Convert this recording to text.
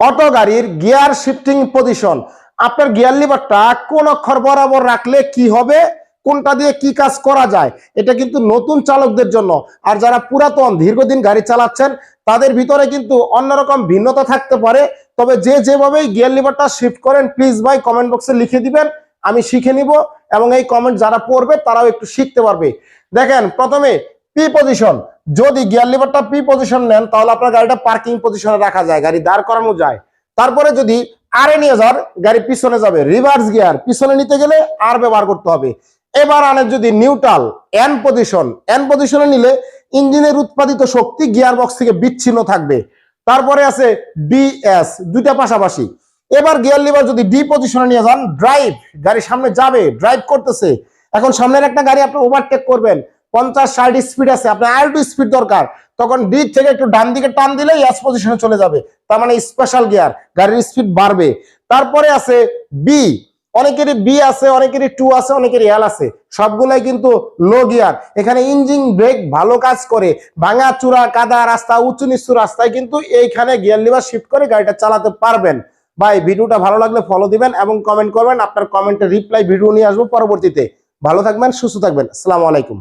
Auto গাড়ির gear shifting position. আপনার gear লিভারটা কোন অক্ষর বরাবর রাখলে কি হবে? কোনটা দিয়ে কি কাজ করা যায়? এটা কিন্তু নতুন চালকদের জন্য। আর যারা পুরাতন, দীর্ঘদিন গাড়ি চালাচ্ছেন, তাদের ভিতরে কিন্তু অন্যরকম ভিন্নতা থাকতে পারে। তবে যে যেভাবেই গিয়ার লিভারটা শিফট করেন, প্লিজ ভাই কমেন্ট বক্সে লিখে দিবেন। আমি শিখে নিব এবং এই কমেন্ট যারা পড়বে, তারাও একটু শিখতে পারবে। দেখেন, প্রথমে পি পজিশন। যদি গিয়ার লিভারটা পি পজিশন নেন, তাহলে আপনার গাড়িটা পার্কিং পজিশনে রাখা যায়, গাড়ি দাঁড় করানো যায়। তারপরে যদি আর এ নিয়ে যান, গাড়ি পিছনে যাবে। রিভার্স গিয়ার পিছনে নিতে গেলে আর ব্যবহার করতে হবে। এবার আনে যদি নিউট্রাল এন পজিশন এন পজিশনে নিলে ইঞ্জিনের উৎপাদিত শক্তি গিয়ার বক্স থেকে বিচ্ছিন্ন থাকবে। তারপরে আছে ডিএস দুইটা পাশাপাশি। এবার গিয়ার লিভার যদি ডি পজিশনে নিয়ে যান ড্রাইভ গাড়ি সামনে যাবে ড্রাইভ করতেছে। এখন সামনের একটা গাড়ি আপনি ওভারটেক করবেন। পঞ্চাশ ষাট স্পিড আছে, আপনার আর একটু স্পিড দরকার। তখন ডি থেকে একটু ডান দিকে টান দিলে এস পজিশনে চলে যাবে। তার মানে স্পেশাল গিয়ার গাড়ির স্পিড বাড়বে। তারপরে আছে বি অনেকেরই বি আছে, অনেকেরই টু আছে, অনেকেরই এল আছে। সবগুলাই কিন্তু লো গিয়ার এখানে ইঞ্জিন ব্রেক ভালো কাজ করে। ভাঙা চূড়া, কাদা রাস্তা, উঁচু নিচু রাস্তায় কিন্তু এইখানে গিয়ার লিভার শিফট করে গাড়িটা চালাতে পারবেন। ভাই, ভিডিওটা ভালো লাগলে ফলো দিবেন এবং কমেন্ট করবেন। আপনার কমেন্টের রিপ্লাই ভিডিও নিয়ে আসব পরবর্তীতে। ভালো থাকবেন, সুস্থ থাকবেন। আসসালামু আলাইকুম।